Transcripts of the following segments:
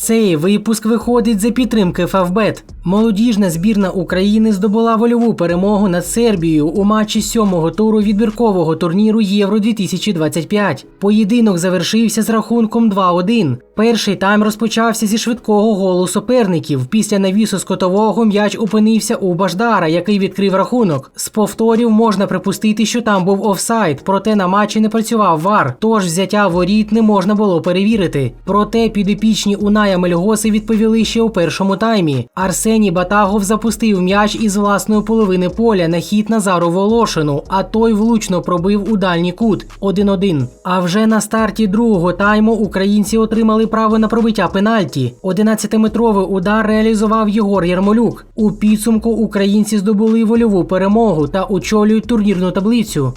Цей випуск виходить за підтримки Фавбет. Молодіжна збірна України здобула вольову перемогу над Сербією у матчі сьомого туру відбіркового турніру Євро 2025. Поєдинок завершився з рахунком 2-1. Перший тайм розпочався зі швидкого голу суперників. Після навісу з котового м'яч опинився у Баждара, який відкрив рахунок. З повторів можна припустити, що там був офсайд, проте на матчі не працював вар, тож взяття воріт не можна було перевірити. Проте підопічні Уная Мельгоси відповіли ще у першому таймі. Арсеній Батагов запустив м'яч із власної половини поля на хід Назару Волошину, а той влучно пробив у дальній кут 1-1. А вже на старті другого тайму українці отримали право на пробиття пенальті. 11-метровий удар реалізував Єгор Ярмолюк. У підсумку українці здобули вольову перемогу та очолюють турнірну таблицю.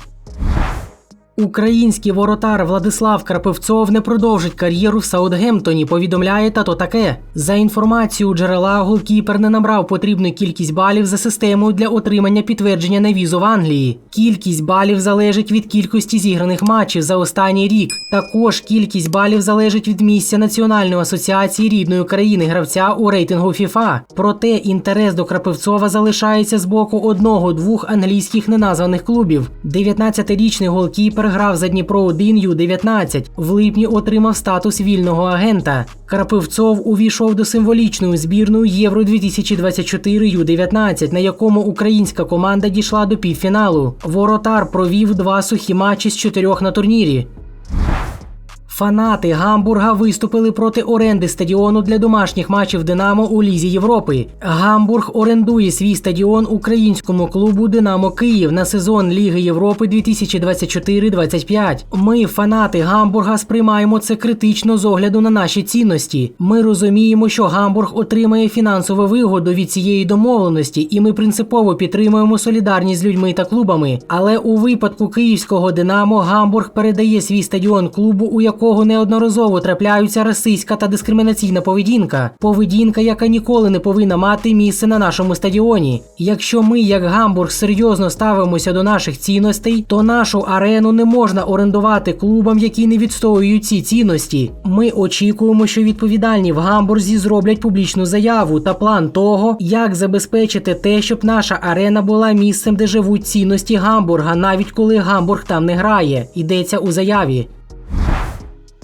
Український воротар Владислав Карпивцов не продовжить кар'єру в Саутгемптоні. Повідомляє тато таке. За інформацією джерела, голкіпер не набрав потрібну кількість балів за системою для отримання підтвердження на візу в Англії. Кількість балів залежить від кількості зіграних матчів за останній рік. Також кількість балів залежить від місця Національної асоціації рідної країни гравця у рейтингу FIFA. Проте інтерес до Крапивцова залишається з боку одного-двох англійських неназваних клубів. 19-річний голкіпер грав за Дніпро 1 Ю-19. В липні отримав статус вільного агента. Крапивцов увійшов до символічної збірної Євро 2024 Ю-19, на якому українська команда дійшла до півфіналу. Воротар провів два сухі матчі з чотирьох на турнірі. Фанати Гамбурга виступили проти оренди стадіону для домашніх матчів Динамо у Лізі Європи. Гамбург орендує свій стадіон українському клубу Динамо Київ на сезон Ліги Європи 2024-25. Ми, фанати Гамбурга, сприймаємо це критично з огляду на наші цінності. Ми розуміємо, що Гамбург отримає фінансову вигоду від цієї домовленості, і ми принципово підтримуємо солідарність з людьми та клубами. Але у випадку київського Динамо Гамбург передає свій стадіон клубу, у якого неодноразово трапляються расистська та дискримінаційна поведінка, поведінка, яка ніколи не повинна мати місце на нашому стадіоні. Якщо ми, як Гамбург, серйозно ставимося до наших цінностей, то нашу арену не можна орендувати клубам, які не відстоюють ці цінності. Ми очікуємо, що відповідальні в Гамбурзі зроблять публічну заяву та план того, як забезпечити те, щоб наша арена була місцем, де живуть цінності Гамбурга, навіть коли Гамбург там не грає. Йдеться у заяві.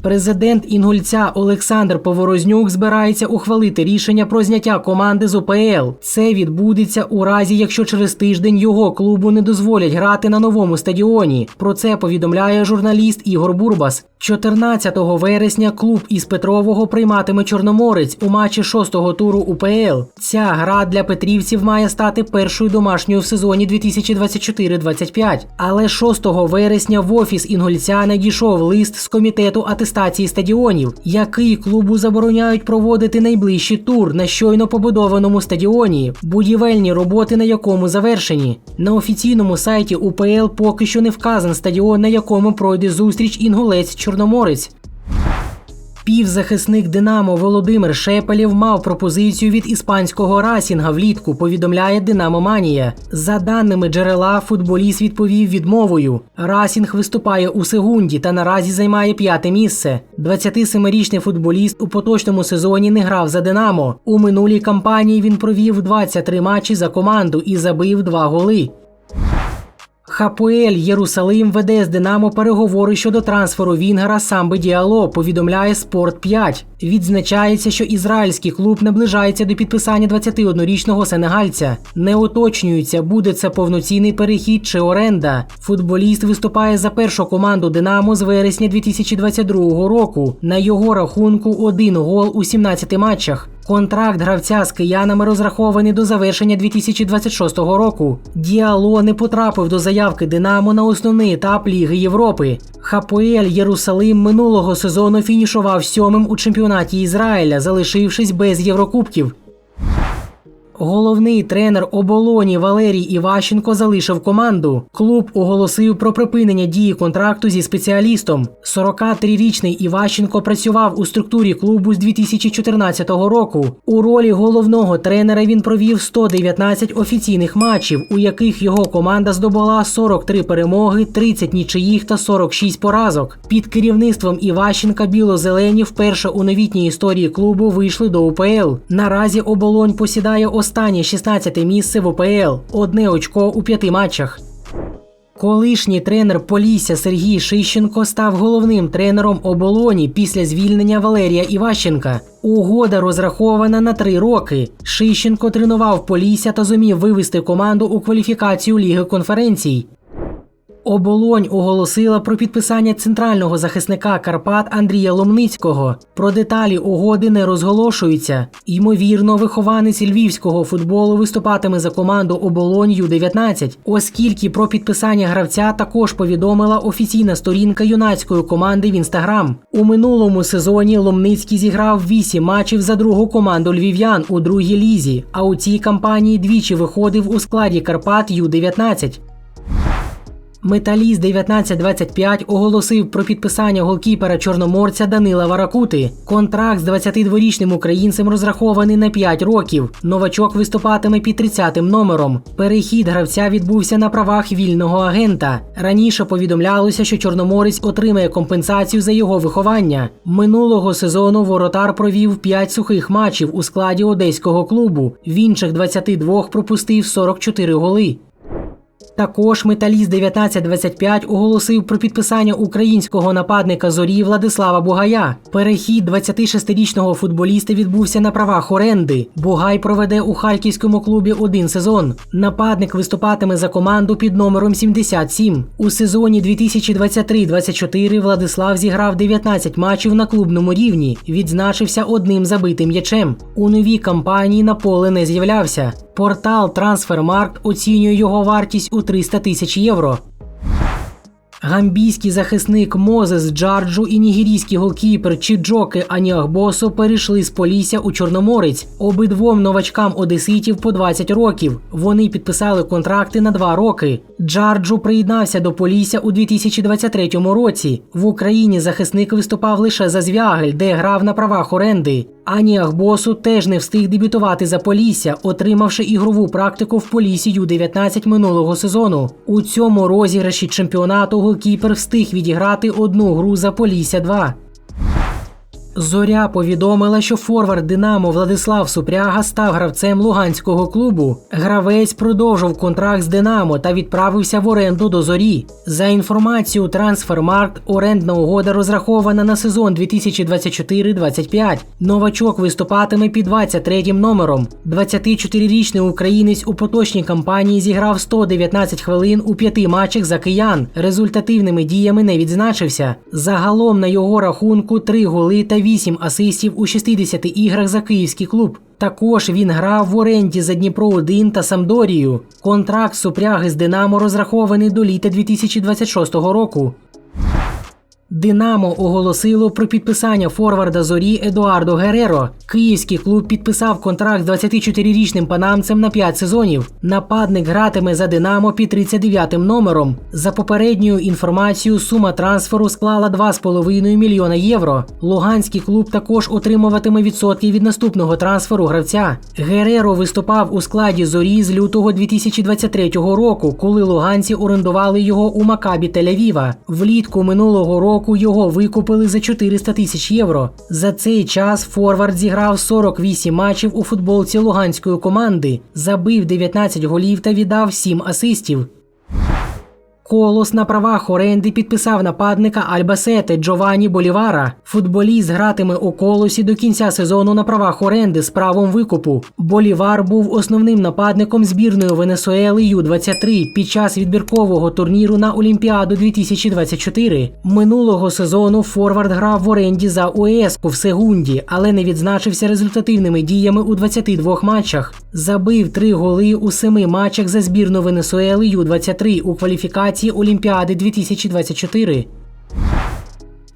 Президент Інгульця Олександр Поворознюк збирається ухвалити рішення про зняття команди з ОПЛ. Це відбудеться у разі, якщо через тиждень його клубу не дозволять грати на новому стадіоні. Про це повідомляє журналіст Ігор Бурбас. 14 вересня клуб із Петрового прийматиме Чорноморець у матчі шостого туру УПЛ. Ця гра для петрівців має стати першою домашньою в сезоні 2024-25. Але 6 вересня в офіс Інгульця надійшов лист з комітету атестації стадіонів, який клубу забороняють проводити найближчий тур на щойно побудованому стадіоні, будівельні роботи на якому завершені. На офіційному сайті УПЛ поки що не вказан стадіон, на якому пройде зустріч інгулець Чорноморець. Півзахисник Динамо Володимир Шепелєв мав пропозицію від іспанського расінга влітку. Повідомляє Динамо Манія. За даними джерела, футболіст відповів відмовою. Расінг виступає у сегунді та наразі займає п'яте місце. 27-річний футболіст у поточному сезоні не грав за Динамо. У минулій кампанії він провів 23 матчі за команду і забив 2 голи. Хапуель Єрусалим веде з Динамо переговори щодо трансферу Вінгера Самби Діало, повідомляє Спорт 5. Відзначається, що ізраїльський клуб наближається до підписання 21-річного сенегальця. Не уточнюється, буде це повноцінний перехід чи оренда. Футболіст виступає за першу команду Динамо з вересня 2022 року. На його рахунку один гол у 17 матчах. Контракт гравця з киянами розрахований до завершення 2026 року. Діало не потрапив до заявки Динамо на основний етап Ліги Європи. Хапоель Єрусалим минулого сезону фінішував сьомим у чемпіонаті Ізраїля, залишившись без Єврокубків. Головний тренер оболоні Валерій Іващенко залишив команду. Клуб оголосив про припинення дії контракту зі спеціалістом. 43-річний Іващенко працював у структурі клубу з 2014 року. У ролі головного тренера він провів 119 офіційних матчів, у яких його команда здобула 43 перемоги, 30 нічиїх та 46 поразок. Під керівництвом Іващенка біло-зелені вперше у новітній історії клубу вийшли до УПЛ. Наразі оболонь посідає останнє 16 місце в УПЛ, одне очко у п'яти матчах. Колишній тренер Полісся Сергій Шищенко став головним тренером оболоні після звільнення Валерія Іващенка. Угода розрахована на три роки. Шищенко тренував Полісся та зумів вивести команду у кваліфікацію Ліги конференцій. Оболонь оголосила про підписання центрального захисника Карпат Андрія Ломницького. Про деталі угоди не розголошуються. Ймовірно, вихованець львівського футболу виступатиме за команду Оболонь Ю-19, оскільки про підписання гравця також повідомила офіційна сторінка юнацької команди в інстаграм. У минулому сезоні Ломницький зіграв 8 матчів за другу команду львів'ян у другій лізі. А у цій кампанії двічі виходив у складі Карпат Ю-19. Металіст 1925 оголосив про підписання голкіпера чорноморця Данила Варакути. Контракт з 22-річним українцем розрахований на 5 років. Новачок виступатиме під 30-м номером. Перехід гравця відбувся на правах вільного агента. Раніше повідомлялося, що Чорноморець отримає компенсацію за його виховання. Минулого сезону воротар провів 5 сухих матчів у складі одеського клубу. В інших 22 пропустив 44 голи. Також металіст 1925 оголосив про підписання українського нападника зорі Владислава Бугая. Перехід 26-річного футболіста відбувся на правах оренди. Бугай проведе у харківському клубі один сезон. Нападник виступатиме за команду під номером 77. У сезоні 2023-24 Владислав зіграв 19 матчів на клубному рівні. Відзначився одним забитим м'ячем. У новій кампанії на поле не з'являвся. Портал Трансфермаркт оцінює його вартість у 300 тисяч євро. Гамбійський захисник Мозес Джарджу і нігерійський голкіпер Чіджоки Аніахбосо перейшли з Полісся у Чорноморець. Обидвом новачкам одеситів по 20 років. Вони підписали контракти на два роки. Джарджу приєднався до Полісся у 2023 році. В Україні захисник виступав лише за Звягель, де грав на правах оренди. Ані Ахбосу теж не встиг дебютувати за Полісся, отримавши ігрову практику в Полісі Ю-19 минулого сезону. У цьому розіграші чемпіонату голкіпер встиг відіграти одну гру за Полісся 2. Зоря повідомила, що форвард Динамо Владислав Супряга став гравцем луганського клубу. Гравець продовжив контракт з Динамо та відправився в оренду до зорі. За інформацією Трансфермаркт, орендна угода розрахована на сезон 2024-25. Новачок виступатиме під 23-м номером. 24-річний українець у поточній кампанії зіграв 119 хвилин у п'яти матчах за киян. Результативними діями не відзначився. Загалом на його рахунку 3 голи та 8 асистів у 60 іграх за київський клуб. Також він грав в оренді за Дніпро 1 та Самдорію. Контракт супряги з Динамо розрахований до літа 2026 року. Динамо оголосило про підписання форварда зорі Едуардо Гереро. Київський клуб підписав контракт з 24-річним панамцем на 5 сезонів. Нападник гратиме за Динамо під 39-м номером. За попередньою інформацією, сума трансферу склала 2,5 мільйона євро. Луганський клуб також отримуватиме відсотки від наступного трансферу гравця. Гереро виступав у складі зорі з лютого 2023 року, коли луганці орендували його у Макабі Тель-Авіва. Влітку минулого року року його викупили за 400 тисяч євро. За цей час Форвард зіграв 48 матчів у футболці луганської команди, забив 19 голів та віддав 7 асистів. Колос на правах оренди підписав нападника Альбасети Джованні Болівара. Футболіст гратиме у колосі до кінця сезону на правах оренди з правом викупу. Болівар був основним нападником збірної Венесуели Ю-23 під час відбіркового турніру на Олімпіаду 2024. Минулого сезону Форвард грав в оренді за УЕСКу в Сегунді, але не відзначився результативними діями у 22 матчах. Забив три голи у семи матчах за збірну Венесуели Ю-23 у кваліфікації Олімпіади 2024.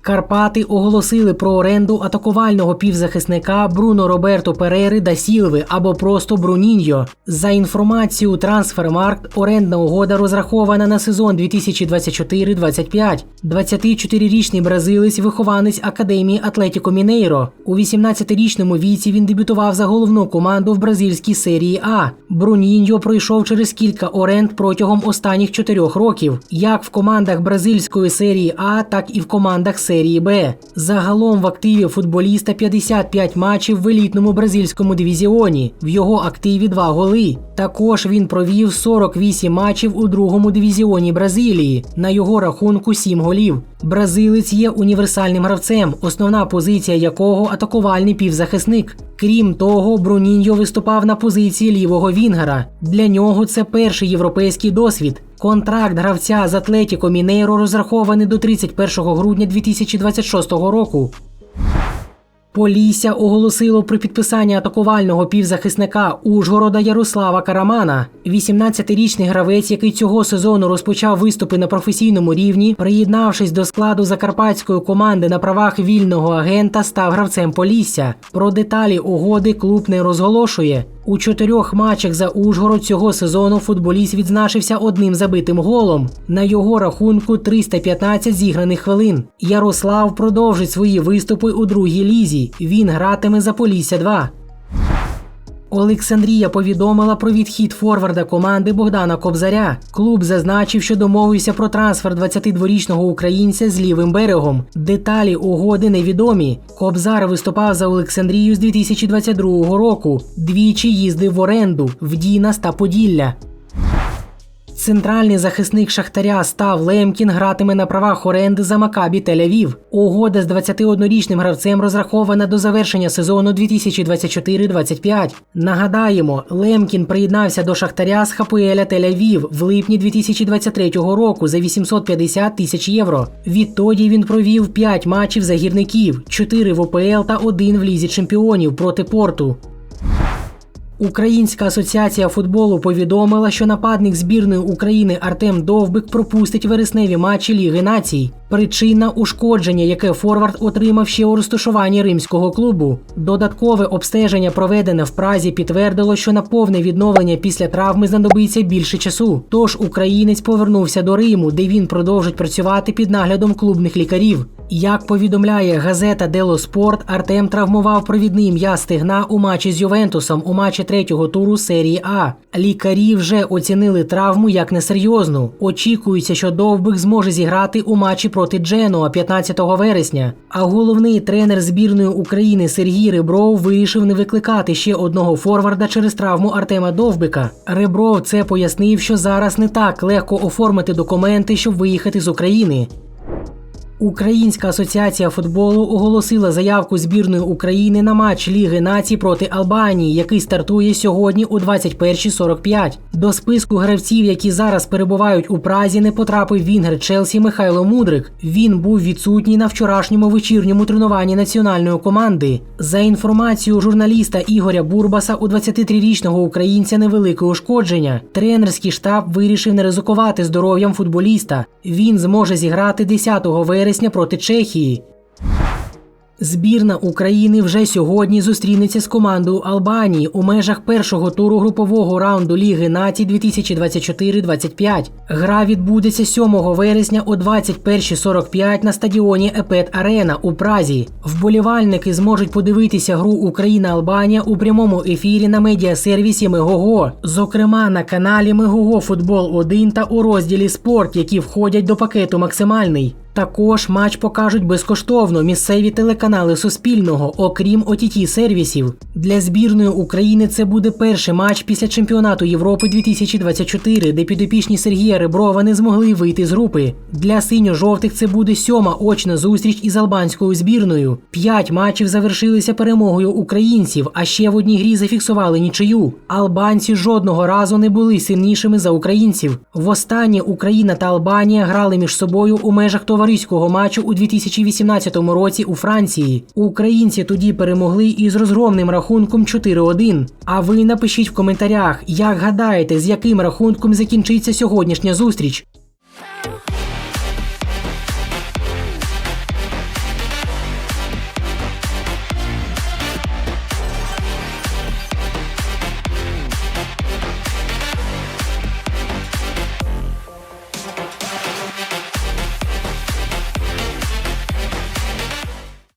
Карпати оголосили про оренду атакувального півзахисника Бруно Роберто Перери да Сілви або просто Бруніньо. За інформацією Трансфермаркт, орендна угода розрахована на сезон 2024-25. 24-річний бразилець, вихованець академії Атлетіко Мінейро. У 18-річному віці він дебютував за головну команду в бразильській серії А. Бруніньо пройшов через кілька оренд протягом останніх чотирьох років, як в командах бразильської серії А, так і в командах серії Б. Загалом в активі футболіста 55 матчів в елітному бразильському дивізіоні. В його активі 2 голи. Також він провів 48 матчів у другому дивізіоні Бразилії. На його рахунку 7 голів. Бразилець є універсальним гравцем, основна позиція якого атакувальний півзахисник. Крім того, Бруніньо виступав на позиції лівого вінгера. Для нього це перший європейський досвід. Контракт гравця з Атлетіко Мінейро розрахований до 31 грудня 2026 року. Полісся оголосило про підписання атакувального півзахисника Ужгорода Ярослава Карамана. 18-річний гравець, який цього сезону розпочав виступи на професійному рівні, приєднавшись до складу закарпатської команди на правах вільного агента, став гравцем Полісся. Про деталі угоди клуб не розголошує. У чотирьох матчах за Ужгород цього сезону футболіст відзначився одним забитим голом. На його рахунку 315 зіграних хвилин. Ярослав продовжить свої виступи у другій лізі. Він гратиме за Полісся 2. Олександрія повідомила про відхід форварда команди Богдана Кобзаря. Клуб зазначив, що домовився про трансфер 22-річного українця з лівим берегом. Деталі угоди невідомі. Кобзар виступав за Олександрію з 2022 року. Двічі їздив в оренду в Дінас та Поділля. Центральний захисник Шахтаря Став Лемкін гратиме на правах оренди за Макабі Тель-Авів. Угода з 21-річним гравцем розрахована до завершення сезону 2024-25. Нагадаємо, Лемкін приєднався до Шахтаря з ХПЛ Тель-Авів в липні 2023 року за 850 тисяч євро. Відтоді він провів 5 матчів за гірників, 4 в ОПЛ та 1 в Лізі чемпіонів проти порту. Українська асоціація футболу повідомила, що нападник збірної України Артем Довбик пропустить вересневі матчі Ліги націй. Причина ушкодження, яке Форвард отримав ще у розташуванні римського клубу. Додаткове обстеження, проведене в Празі, підтвердило, що на повне відновлення після травми знадобиться більше часу. Тож українець повернувся до Риму, де він продовжить працювати під наглядом клубних лікарів. Як повідомляє газета Дело Спорт, Артем травмував провідний м'яз стегна у матчі з Ювентусом у матчі третього туру серії А. Лікарі вже оцінили травму як несерйозну. Очікується, що Довбик зможе зіграти у матчі проти Дженуа 15 вересня. А головний тренер збірної України Сергій Ребров вирішив не викликати ще одного форварда через травму Артема Довбика. Ребров це пояснив, що зараз не так легко оформити документи, щоб виїхати з України. Українська асоціація футболу оголосила заявку збірної України на матч Ліги націй проти Албанії, який стартує сьогодні у 21.45. До списку гравців, які зараз перебувають у Празі, не потрапив вінгер Челсі Михайло Мудрик. Він був відсутній на вчорашньому вечірньому тренуванні національної команди. За інформацією журналіста Ігоря Бурбаса, у 23-річного українця невелике ушкодження. Тренерський штаб вирішив не ризикувати здоров'ям футболіста. Він зможе зіграти 10 вересня проти Чехії. Збірна України вже сьогодні зустрінеться з командою Албанії у межах першого туру групового раунду Ліги націй 2024-25. Гра відбудеться 7 вересня о 21.45 на стадіоні Епет Арена у Празі. Вболівальники зможуть подивитися гру Україна-Албанія у прямому ефірі на медіасервісі Мегого, зокрема на каналі Мегого Футбол 1 та у розділі Спорт, які входять до пакету Максимальний. Також матч покажуть безкоштовно місцеві телеканали Суспільного, окрім ott сервісів. Для збірної України це буде перший матч після чемпіонату Європи 2024, де підопічні Сергія Реброва не змогли вийти з групи. Для синьо-жовтих це буде сьома очна зустріч із албанською збірною. П'ять матчів завершилися перемогою українців, а ще в одній грі зафіксували нічию. Албанці жодного разу не були сильнішими за українців. Востаннє Україна та Албанія грали між собою у межах товариського матчу у 2018 році у Франції. Українці тоді перемогли із розгромним рахунком 4-1. А ви напишіть в коментарях, як гадаєте, з яким рахунком закінчиться сьогоднішня зустріч.